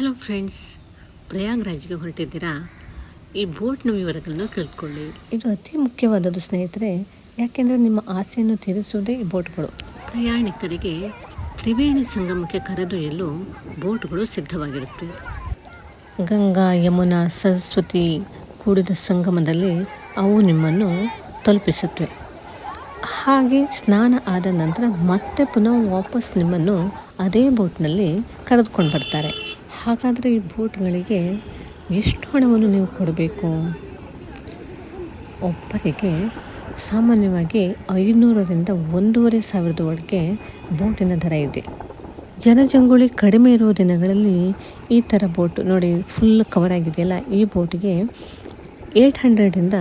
Hello friends ಪ್ರಯಾಗ್ರಾಜ್ಗೆ ಹೊರಟಿದ್ದೀರಾ? ಈ ಬೋಟ್ನ ವಿವರಗಳನ್ನು ತಿಳ್ಕೊಳ್ಳಿ. ಇದು ಅತಿ ಮುಖ್ಯವಾದದ್ದು ಸ್ನೇಹಿತರೆ ಯಾಕೆಂದರೆ ನಿಮ್ಮ ಆಸೆಯನ್ನು ತೀರಿಸುವುದೇ ಈ ಬೋಟ್ಗಳು. ಪ್ರಯಾಣಿಕರಿಗೆ ತ್ರಿವೇಣಿ ಸಂಗಮಕ್ಕೆ ಕರೆದೊಯ್ಯಲು ಬೋಟ್ಗಳು ಸಿದ್ಧವಾಗಿರುತ್ತೆ. ಗಂಗಾ ಯಮುನಾ ಸರಸ್ವತಿ ಕೂಡಿದ ಸಂಗಮದಲ್ಲಿ ಅವು ನಿಮ್ಮನ್ನು ತಲುಪಿಸುತ್ತವೆ. ಹಾಗೆ ಸ್ನಾನ ಆದ ನಂತರ ಮತ್ತೆ ಪುನಃ ವಾಪಸ್ ನಿಮ್ಮನ್ನು ಅದೇ ಬೋಟ್ನಲ್ಲಿ ಕರೆದುಕೊಂಡು ಬರ್ತಾರೆ. ಹಾಗಾದರೆ ಈ ಬೋಟ್ಗಳಿಗೆ ಎಷ್ಟು ಹಣವನ್ನು ನೀವು ಕೊಡಬೇಕು? ಒಬ್ಬರಿಗೆ ಸಾಮಾನ್ಯವಾಗಿ ಐನೂರರಿಂದ ಒಂದೂವರೆ ಸಾವಿರದ ಒಳಗೆ ಬೋಟಿನ ದರ ಇದೆ. ಜನಜಂಗುಳಿ ಕಡಿಮೆ ಇರುವ ದಿನಗಳಲ್ಲಿ ಈ ಥರ ಬೋಟ್ ನೋಡಿ ಫುಲ್ ಕವರ್ ಆಗಿದೆಯಲ್ಲ, ಈ ಬೋಟಿಗೆ ಏಟ್ ಹಂಡ್ರೆಡಿಂದ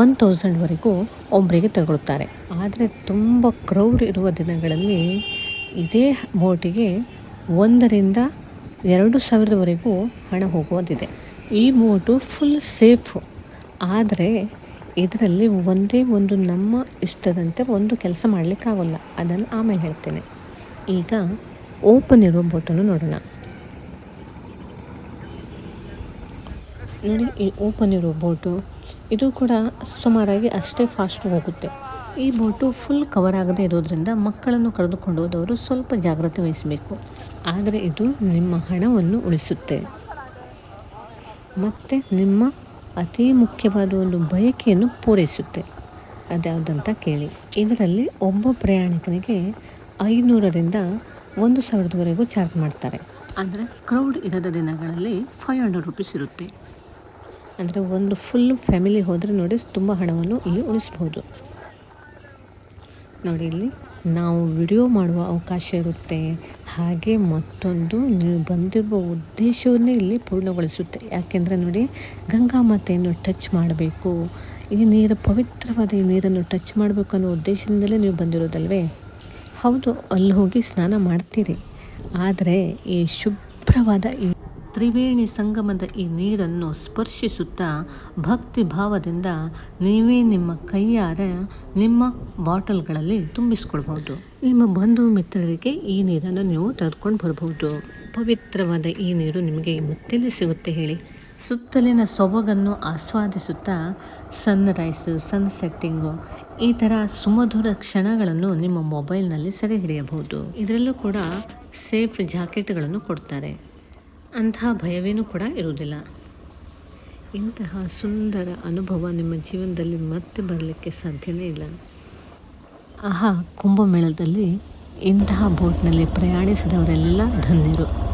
ಒನ್ ತೌಸಂಡ್ವರೆಗೂ ಒಬ್ಬರಿಗೆ ತಗೊಳ್ತಾರೆ. ಆದರೆ ತುಂಬ ಕ್ರೌಡ್ ಇರುವ ದಿನಗಳಲ್ಲಿ ಇದೇ ಬೋಟಿಗೆ ಒಂದರಿಂದ ಎರಡು ಸಾವಿರದವರೆಗೂ ಹಣ ಹೋಗೋದಿದೆ. ಈ ಬೋಟು ಫುಲ್ ಸೇಫು ಆದರೆ ಇದರಲ್ಲಿ ಒಂದೇ ಒಂದು ನಮ್ಮ ಇಷ್ಟದಂತೆ ಒಂದು ಕೆಲಸ ಮಾಡಲಿಕ್ಕಾಗಲ್ಲ. ಅದನ್ನು ಆಮೇಲೆ ಹೇಳ್ತೇನೆ. ಈಗ ಓಪನ್ ಇರುವ ಬೋಟನ್ನು ನೋಡೋಣ. ನೋಡಿ ಈ ಓಪನ್ ಇರೋ ಬೋಟು ಇದು ಕೂಡ ಸುಮಾರಾಗಿ ಅಷ್ಟೇ ಫಾಸ್ಟ್ ಹೋಗುತ್ತೆ. ಈ ಬೋಟು ಫುಲ್ ಕವರ್ ಆಗದೇ ಇರೋದ್ರಿಂದ ಮಕ್ಕಳನ್ನು ಕರೆದುಕೊಂಡು ಹೋದವರು ಸ್ವಲ್ಪ ಜಾಗ್ರತೆ ವಹಿಸಬೇಕು. ಆದರೆ ಇದು ನಿಮ್ಮ ಹಣವನ್ನು ಉಳಿಸುತ್ತೆ. ಮತ್ತು ನಿಮ್ಮ ಅತಿ ಮುಖ್ಯವಾದ ಒಂದು ಬಯಕೆಯನ್ನು ಪೂರೈಸುತ್ತೆ. ಅದ್ಯಾವುದಂತ ಕೇಳಿ. ಇದರಲ್ಲಿ ಒಬ್ಬ ಪ್ರಯಾಣಿಕನಿಗೆ ಐನೂರರಿಂದ ಒಂದು ಸಾವಿರದವರೆಗೂ ಚಾರ್ಜ್ ಮಾಡ್ತಾರೆ. ಅಂದರೆ ಕ್ರೌಡ್ ಇರದ ದಿನಗಳಲ್ಲಿ ಫೈವ್ ಹಂಡ್ರೆಡ್ ರುಪೀಸ್ ಇರುತ್ತೆ. ಅಂದರೆ ಒಂದು ಫುಲ್ ಫ್ಯಾಮಿಲಿ ಹೋದರೆ ನೋಡಿ ತುಂಬ ಹಣವನ್ನು ಇಲ್ಲಿ ಉಳಿಸ್ಬೋದು. ನೋಡಿ ಇಲ್ಲಿ. ನಾವು ವಿಡಿಯೋ ಮಾಡುವ ಅವಕಾಶ ಇರುತ್ತೆ. ಹಾಗೆ ಮತ್ತೊಂದು, ನೀವು ಬಂದಿರುವ ಉದ್ದೇಶವನ್ನೇ ಇಲ್ಲಿ ಪೂರ್ಣಗೊಳಿಸುತ್ತೆ. ಯಾಕೆಂದರೆ ನೋಡಿ, ಗಂಗಾ ಮಾತೆಯನ್ನು ಟಚ್ ಮಾಡಬೇಕು. ಈ ನೀರು, ಪವಿತ್ರವಾದ ಈ ನೀರನ್ನು ಟಚ್ ಮಾಡಬೇಕು ಅನ್ನೋ ಉದ್ದೇಶದಿಂದಲೇ ನೀವು ಬಂದಿರೋದಲ್ವೇ? ಹೌದು, ಅಲ್ಲಿ ಹೋಗಿ ಸ್ನಾನ ಮಾಡ್ತೀರಿ. ಆದರೆ ಈ ಶುಭ್ರವಾದ ಈ ತ್ರಿವೇಣಿ ಸಂಗಮದ ಈ ನೀರನ್ನು ಸ್ಪರ್ಶಿಸುತ್ತಾ ಭಕ್ತಿ ಭಾವದಿಂದ ನೀವೇ ನಿಮ್ಮ ಕೈಯಾರ ನಿಮ್ಮ ಬಾಟಲ್ಗಳಲ್ಲಿ ತುಂಬಿಸ್ಕೊಳ್ಬಹುದು. ನಿಮ್ಮ ಬಂಧು ಮಿತ್ರರಿಗೆ ಈ ನೀರನ್ನು ನೀವು ತೆಗೆದುಕೊಂಡು ಬರಬಹುದು. ಪವಿತ್ರವಾದ ಈ ನೀರು ನಿಮಗೆ ಮತ್ತೆಲ್ಲಿ ಸಿಗುತ್ತೆ ಹೇಳಿ. ಸುತ್ತಲಿನ ಸೊಬಗನ್ನು ಆಸ್ವಾದಿಸುತ್ತಾ ಸನ್ರೈಸ್ ಸನ್ಸೆಟ್ಟಿಂಗು ಈ ಥರ ಸುಮಧುರ ಕ್ಷಣಗಳನ್ನು ನಿಮ್ಮ ಮೊಬೈಲ್ನಲ್ಲಿ ಸೆರೆ ಹಿಡಿಯಬಹುದು ಇದರಲ್ಲೂ ಕೂಡ ಸೇಫ್ ಜಾಕೆಟ್ಗಳನ್ನು ಕೊಡ್ತಾರೆ. ಅಂತಹ ಭಯವೇನೂ ಕೂಡ ಇರುವುದಿಲ್ಲ. ಇಂತಹ ಸುಂದರ ಅನುಭವ ನಿಮ್ಮ ಜೀವನದಲ್ಲಿ ಮತ್ತೆ ಬರಲಿಕ್ಕೆ ಸಾಧ್ಯವೇ ಇಲ್ಲ. ಆಹಾ, ಕುಂಭಮೇಳದಲ್ಲಿ ಇಂತಹ ಬೋಟ್ನಲ್ಲಿ ಪ್ರಯಾಣಿಸಿದವರೆಲ್ಲ ಧನ್ಯರು.